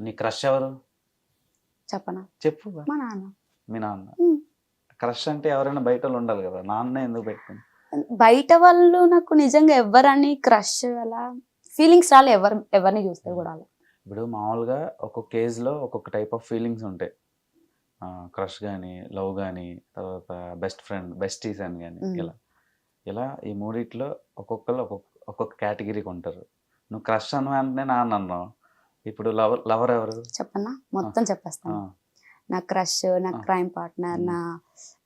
నీ క్రష్ ఎవరు? చెప్పనా? చెప్పు. మా నాన్న. మీ నాన్న. క్రష్ అంటే ఎవరైనా బయట వాళ్ళు ఉండాలి కదా. నాన్న ఎందుకు పెట్టుకుంది బయట వాళ్ళు నాకు నిజంగా ఎవరని క్రష్ అలా ఫీలింగ్స్ రాలే. ఎవరు ఎవరిని చూస్తే కూడా అలా ఇప్పుడు మామూలుగా ఒక్కొక్క ఏజ్లో ఒక్కొక్క టైప్ ఆఫ్ ఫీలింగ్స్ ఉంటాయి. క్రష్ కానీ లవ్ కానీ తర్వాత బెస్ట్ ఫ్రెండ్ బెస్టీస్ అని కానీ. ఇలా. ఇలా ఈ మూడిట్లో ఒక్కొక్కరు ఒక్కొక్క ఒక్కొక్క కేటగిరీకి ఉంటారు. నువ్వు క్రష్ అన్న వెంటనే నాన్న అన్నావు. ఇప్పుడు లవర్ లవర్ ఎవరు? చెప్పనా? మొత్తం చెప్పేస్తాను. నా క్రష్ నా. Crime partner. నా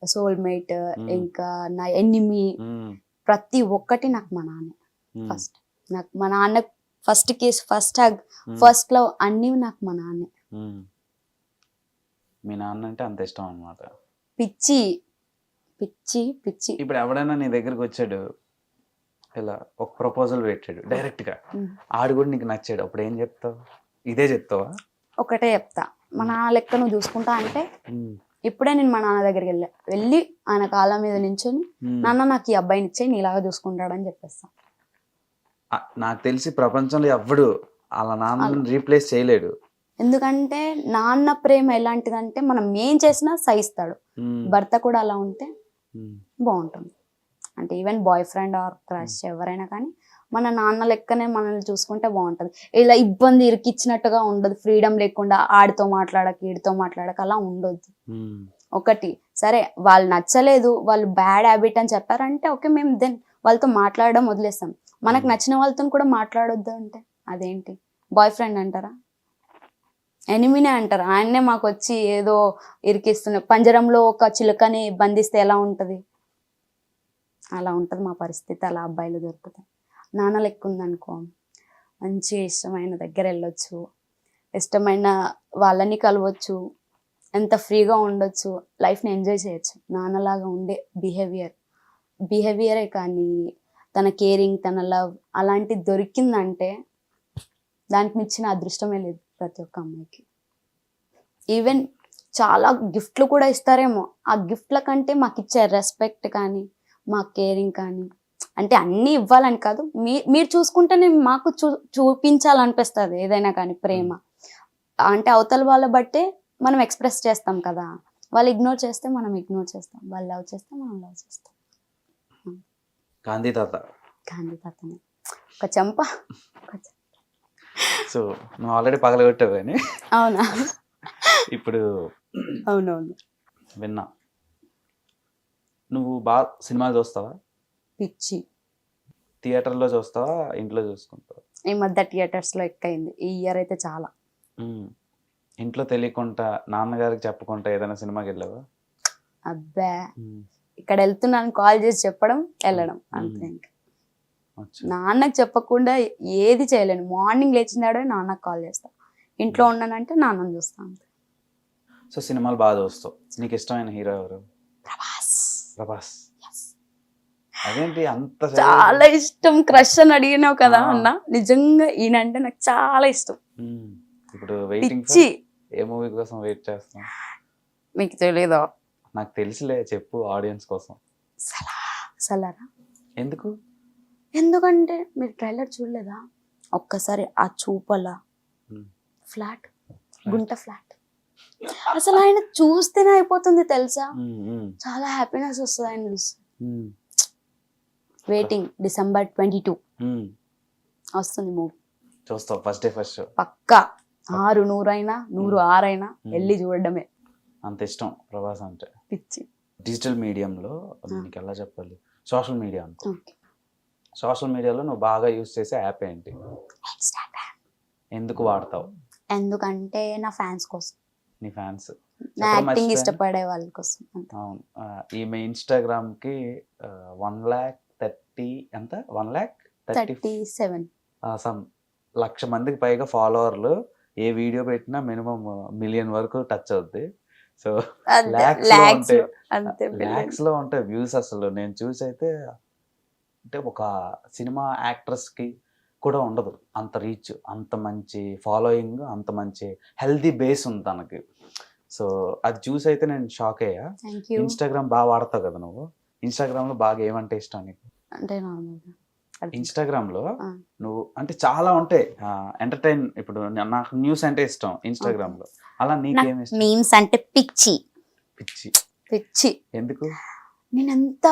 సోల్మేట్. ఇంకా నా ఎనిమి ఉమ్, ప్రతి ఒక్కటి నాకు మా నాన్న ఫస్ట్. నాకు మా నాన్న first kiss first hug um, first love అన్నీ నాకు మా నాన్నే. మీ నాన్న అంటే అంత ఇష్టం అనమాట పిచ్చి పిచ్చి పిచ్చి. ఇప్పుడు ఎవడైనా నీ దగ్గరికి వచ్చాడు ఇలా ఒక ప్రపోజల్ పెట్టాడు డైరెక్ట్గా. ఆడు కూడా నీకు నచ్చాడు అప్పుడు ఏం చెప్తావు? ఇదే చెప్తావా? ఒకటే చెప్తా. మా నాన్న లెక్క నువ్వు చూసుకుంటా అంటే ఇప్పుడే నేను మా నాన్న దగ్గరికి వెళ్ళా. వెళ్ళి ఆయన కాళ్ళ మీద నించొని. నాన్న నాకు ఈ అబ్బాయిని ఇచ్చే నీలాగా చూసుకుంటాడని చెప్పేస్తా. నాకు తెలిసి ప్రపంచంలో ఎవ్వడు అలా నాన్నని రీప్లేస్ చేయలేడు. ఎందుకంటే నాన్న ప్రేమ ఎలాంటిదంటే మనం ఏం చేసినా సహిస్తాడు. భర్త కూడా అలా ఉంటే బాగుంటుంది. అంటే even boyfriend or crush ఎవరైనా కానీ మన నాన్న లెక్కనే మనల్ని చూసుకుంటే బాగుంటుంది. ఇలా ఇబ్బంది ఇరికిచ్చినట్టుగా ఉండదు. ఫ్రీడమ్ లేకుండా ఆడితో మాట్లాడక ఈడితో మాట్లాడక అలా ఉండొద్దు. ఉమ్, ఒకటి సరే వాళ్ళు నచ్చలేదు వాళ్ళు బ్యాడ్ హ్యాబిట్ అని చెప్పారంటే ఓకే మేము దెన్ వాళ్ళతో మాట్లాడడం వదిలేస్తాం. మనకు నచ్చిన వాళ్ళతో కూడా మాట్లాడొద్దు అంటే అదేంటి? బాయ్ ఫ్రెండ్ అంటారా ఎనిమినే అంటారు? ఆయన్నే మాకు వచ్చి ఏదో ఇరికిస్తున్నారు పంజరంలో ఒక చిలుకని బంధిస్తే ఎలా ఉంటది? అలా ఉంటుంది మా పరిస్థితి అలా అబ్బాయిలు దొరుకుతాయి. నాన్న లెక్క ఉందనుకో మంచి ఇష్టమైన దగ్గర వెళ్ళొచ్చు ఇష్టమైన వాళ్ళని కలవచ్చు ఎంత ఫ్రీగా ఉండొచ్చు లైఫ్ని ఎంజాయ్ చేయొచ్చు. నాన్నలాగా ఉండే బిహేవియర్ బిహేవియరే కానీ తన కేరింగ్ తన లవ్ అలాంటి దొరికిందంటే దానికి మించిన అదృష్టమే లేదు ప్రతి ఒక్క అమ్మాయికి. ఈవెన్ చాలా గిఫ్ట్లు కూడా ఇస్తారేమో ఆ గిఫ్ట్ల కంటే మాకు ఇచ్చే రెస్పెక్ట్ కానీ మా కేరింగ్ కానీ అంటే అన్నీ ఇవ్వాలని కాదు. మీ మీరు చూసుకుంటేనే మాకు చూ చూపించాలనిపిస్తుంది ఏదైనా కానీ ప్రేమ. అంటే అవతల వాళ్ళ బట్టే మనం ఎక్స్ప్రెస్ చేస్తాం కదా. వాళ్ళు ఇగ్నోర్ చేస్తే మనం ఇగ్నోర్ చేస్తాం. వాళ్ళు లవ్ చేస్తే మనం లవ్ చేస్తాం. గాంధీ తాత. గాంధీ తాతనే. ఒక చెంప. సో నువ్వు ఆల్రెడీ పగలగొట్టావు కానీ. అవునా? ఇప్పుడు అవునవును. విన్నా. నువ్వు బాగా సినిమాలు చూస్తావా? పిచ్చి. థియేటర్లో చూస్తావా? ఇంట్లో చూసుకుంటావా? ఈ మధ్య థియేటర్స్లో ఎక్కైంది ఈ ఇయర్ అయితే చాలా. ఉమ్. ఇంట్లో తెలియకుండా నాన్నగారికి చెప్పకుండా ఏదైనా సినిమాకి వెళ్ళావా? అబ్బా. ఉమ్. ఇక్కడ వెళ్తున్నాను కాల్ చేసి చెప్పడం వెళ్ళడం. అంతే ఇంకా. అచ్చా. నాన్నకు చెప్పకుండా ఏది చేయలేను. మార్నింగ్ లేచినాడే నాన్నకు కాల్ చేస్తా. ఇంట్లో ఉన్నానంటే నాన్నని చూస్తా అంతే. సో సినిమాలు బాగా చూస్తావు. నీకు ఇష్టమైన హీరో ఎవరు? ప్రభాస్. అదేంటి అంత చాలా ఇష్టం. క్రష్ అని అడిగినావు కదా. అన్న. నిజంగా ఈయన అంటే నాకు చాలా ఇష్టం. ఇప్పుడు వెయిటింగ్ ఏ మూవీ కోసం వెయిట్ చేస్తాం మీకు తెలీదు? నాకు తెలిసిలే చెప్పు ఆడియన్స్ కోసం. సలా సలారా? ఎందుకు? ఎందుకంటే మీరు ట్రైలర్ చూడలేదా? ఒక్కసారి ఆ చూపల. ఫ్లాట్ గుంట ఫ్లాట్ అసలు ఆయన చూస్తేనే అయిపోతుంది తెలుసా? చాలా హ్యాపీనెస్ వస్తుంది ఆయన చూస్తే. Waiting December twenty two. వస్తుంది మూవీ చూస్తావు ఫస్ట్ డే ఫస్ట్ పక్కా. ఆరు నూరైనా నూరు ఆరైనా వెళ్ళి చూడడమే. అంత ఇష్టం ప్రభాస్ అంటే. పిచ్చి. డిజిటల్ మీడియంలో నీకు ఎలా చెప్పాలి? సోషల్ మీడియా అనుకో. సోషల్ మీడియాలో నువ్వు బాగా యూస్ చేసే యాప్ ఏంటి? ఎందుకు వాడతావు? ఎందుకంటే నా ఫ్యాన్స్ కోసం. నీ ఫ్యాన్స్. నా యాక్టింగ్. ఇష్టపడే వాళ్ళ కోసం. అవును. ఈమె ఇన్స్టాగ్రామ్కి వన్ ల్యాక్ థర్టీ ఎంత? One lakh thirty seven. Some లక్ష మందికి పైగా ఫాలోవర్లు ఏ వీడియో పెట్టినా మినిమం మిలియన్ వరకు టచ్ అవుద్ది. సో ల్యాక్స్లో ఉంటాయి వ్యూస్ అసలు నేను చూసి అయితే అంటే ఒక సినిమా యాక్ట్రెస్కి కూడా ఉండదు. అంత రీచ్ అంత మంచి ఫాలోయింగ్ అంత మంచి హెల్దీ బేస్ ఉంది తనకి. సో అది చూసి అయితే నేను షాక్ అయ్యా. ఇన్స్టాగ్రామ్ బాగా వాడతావు కదా నువ్వు? ఇన్స్టాగ్రామ్లో బాగా ఏమంటే ఇష్టం నీకు? అంటే ఇన్స్టాగ్రామ్లో. నువ్వు అంటే చాలా ఉంటాయి. ఎంటర్టైన్ ఇప్పుడు నాకు న్యూస్ అంటే ఇష్టం ఇన్స్టాగ్రామ్లో అలా నీకేం ఇష్టం? మీమ్స్ అంటే పిచ్చి. పిచ్చి. పిచ్చి. ఎందుకు? నేను ఎంత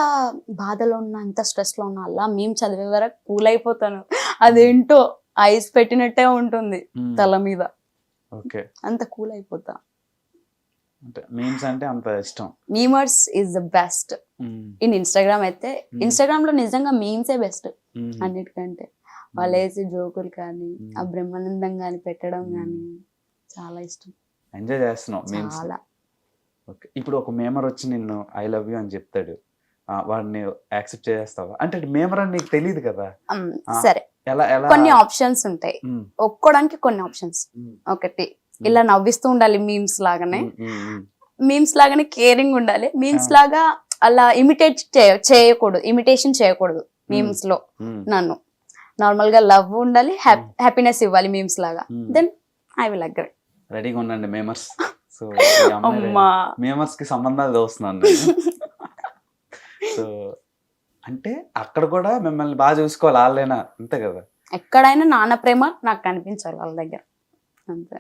బాధలో ఉన్నా ఎంత స్ట్రెస్లో ఉన్నా అలా మేము చదివే వరకు కూల్ అయిపోతాను అదేంటో ఐస్ పెట్టినట్టే ఉంటుంది మ్మ్. తల మీద. ఓకే. అంత కూల్ అయిపోతా. మీమ్స్ అంటే అంత ఇష్టం. Memers is the best. Hmm. In Instagram అయితే మ్మ్. ఇన్స్టాగ్రామ్లో నిజంగా మీమ్సే బెస్ట్. అన్నిటికంటే. వాళ్ళు వేసే జోకులు కానీ. ఆ బ్రహ్మానందం కానీ పెట్టడం. కానీ చాలా ఇష్టం. ఎంజాయ్ చేస్తున్నావు మీమ్స్. చాలా. ఓకే. ఇప్పుడు ఒక మేమర్ వచ్చి నిన్ను ఐ లవ్ యూ అని చెప్తాడు. వాడిని యాక్సెప్ట్ చేస్తావా? అంటే మేమర్ అని నీకు తెలియదు కదా. సరే. కొన్ని ఆప్షన్స్ ఉంటాయి మ్మ్. ఒప్పుకోవడానికి కొన్ని ఆప్షన్స్. ఒకటి ఇలా నవ్విస్తూ ఉండాలి మీమ్స్ లాగానే మ్మ్. మ్మ్. మ్మ్. మీమ్స్ లాగానే కేరింగ్ ఉండాలి మీమ్స్. లాగా అలా ఇమిటేట్ చేయకూడదు ఇమిటేషన్ చేయకూడదు మీమ్స్లో. నన్ను నార్మల్గా లవ్ ఉండాలి హ్యాపీనెస్ ఇవ్వాలి మీమ్స్ లాగా. దెన్ ఐ విల్ అగ్రీ రెడీగా ఉండండి మేమర్స్ సో అమ్మా మేమర్స్కి సంబంధాలు చూస్తున్నాను నేను సో అంటే అక్కడ కూడా మిమ్మల్ని బాగా చూసుకోవాలి వాళ్ళైనా అంతే కదా? ఎక్కడైనా నాన్న ప్రేమ నాకు కనిపించాలి వాళ్ళ దగ్గర. అంతే.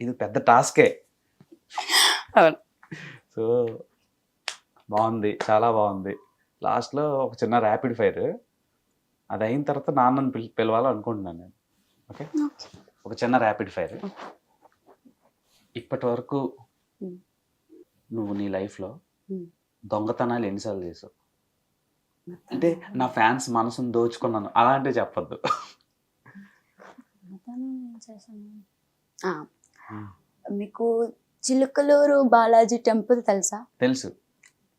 ఇది పెద్ద టాస్కే. అవును. సో బాగుంది చాలా బాగుంది. లాస్ట్లో ఒక చిన్న ర్యాపిడ్ ఫైర్ అది అయిన తర్వాత నాన్నని పిలి పిలవాలి అనుకుంటున్నాను నేను. ఓకే? ఒక చిన్న ర్యాపిడ్ ఫైర్ ఇప్పటి వరకు. నువ్వు నీ లైఫ్లో. దొంగతనాలు ఎన్నిసార్లు చేసావు? అంటే నా ఫ్యాన్స్ మనసును దోచుకున్నాను. అలాంటివి చెప్పొద్దు. ఆ, మీకు చిలుకలూరు బాలాజీ టెంపుల్ తెలుసా? తెలుసు.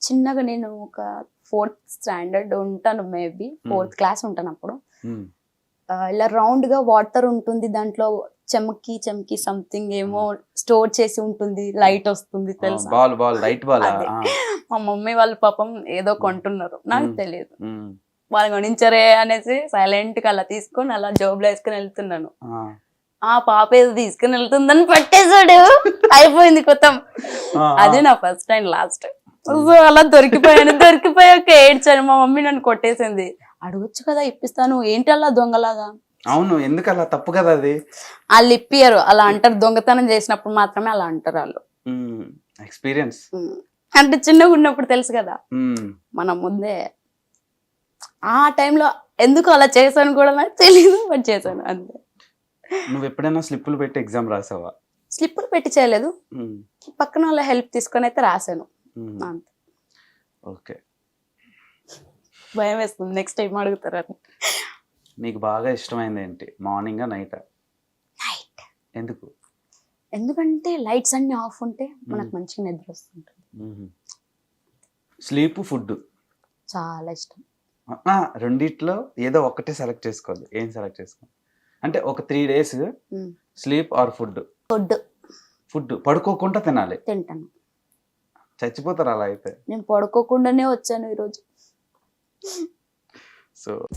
చిన్నగా నేను ఒక ఫోర్త్ స్టాండర్డ్ ఉంటాను మేబీ. ఫోర్త్ క్లాస్ ఉంటాను అప్పుడు. ఆ, ఇలా రౌండ్గా వాటర్ ఉంటుంది. దాంట్లో చెమకి చెమకి సంథింగ్ ఏమో స్టోర్ చేసి ఉంటుంది. లైట్ వస్తుంది తెలుసా? Ball ball ball. మా మమ్మీ వాళ్ళు పాపం ఏదో కొంటున్నారు. నాకు. తెలియదు వాళ్ళు కొనించరే అనేసి సైలెంట్గా అలా తీసుకొని అలా జోబులో వేసుకొని వెళ్తున్నాను. ఆ. పాప ఏదో తీసుకుని వెళ్తుందని పట్టేశాడు. అయిపోయింది కొత్తం అదే నా ఫస్ట్ అండ్ లాస్ట్. సో అలా దొరికిపోయాను దొరికిపోయాక ఏడ్చాను. మా మమ్మీ నన్ను కొట్టేసింది. అడగొచ్చు కదా ఇప్పిస్తాను. ఏంటి అలా దొంగలాగా? అవును ఎందుకు అలా? తప్పు కదా అది. వాళ్ళు ఇప్పియరు అలా అంటారు. దొంగతనం చేసినప్పుడు మాత్రమే అలా అంటారు వాళ్ళు. ఎక్స్పీరియన్స్. అంటే చిన్నగా ఉన్నప్పుడు తెలుసు కదా. మనం ముందే ఆ టైంలో ఎందుకు అలా చేశాను కూడా నాకు తెలియదు బట్ చేశాను అంతే. నువ్వు ఎప్పుడైనా స్లిప్పులు పెట్టి ఎగ్జామ్ రాసావా? స్లిప్పులు పెట్టి చేయలేదు. పక్కన వాళ్ళ హెల్ప్ తీసుకొని అయితే రాశాను. అంతే. ఓకే. భయం వేస్తుంది. నెక్స్ట్ టైం అడుగుతారని నీకు బాగా ఇష్టమైంది ఏంటి? Morning night? నైట్. ఎందుకు? ఎందుకంటే లైట్స్ అన్ని ఆఫ్ ఉంటే మనకు మంచిగా నిద్ర వస్తుంటుంది. Sleep food. చాలా ఇష్టం. రెండిట్లో ఏదో ఒక్కటే సెలెక్ట్ చేసుకోవాలి. ఏం సెలెక్ట్ చేసుకోవాలి? అంటే ఒక three days. Sleep or food? Food. Food. పడుకోకుండా తినాలి. తింటాను. చచ్చిపోతారు అలా అయితే. నేను పడుకోకుండానే వచ్చాను ఈరోజు. సో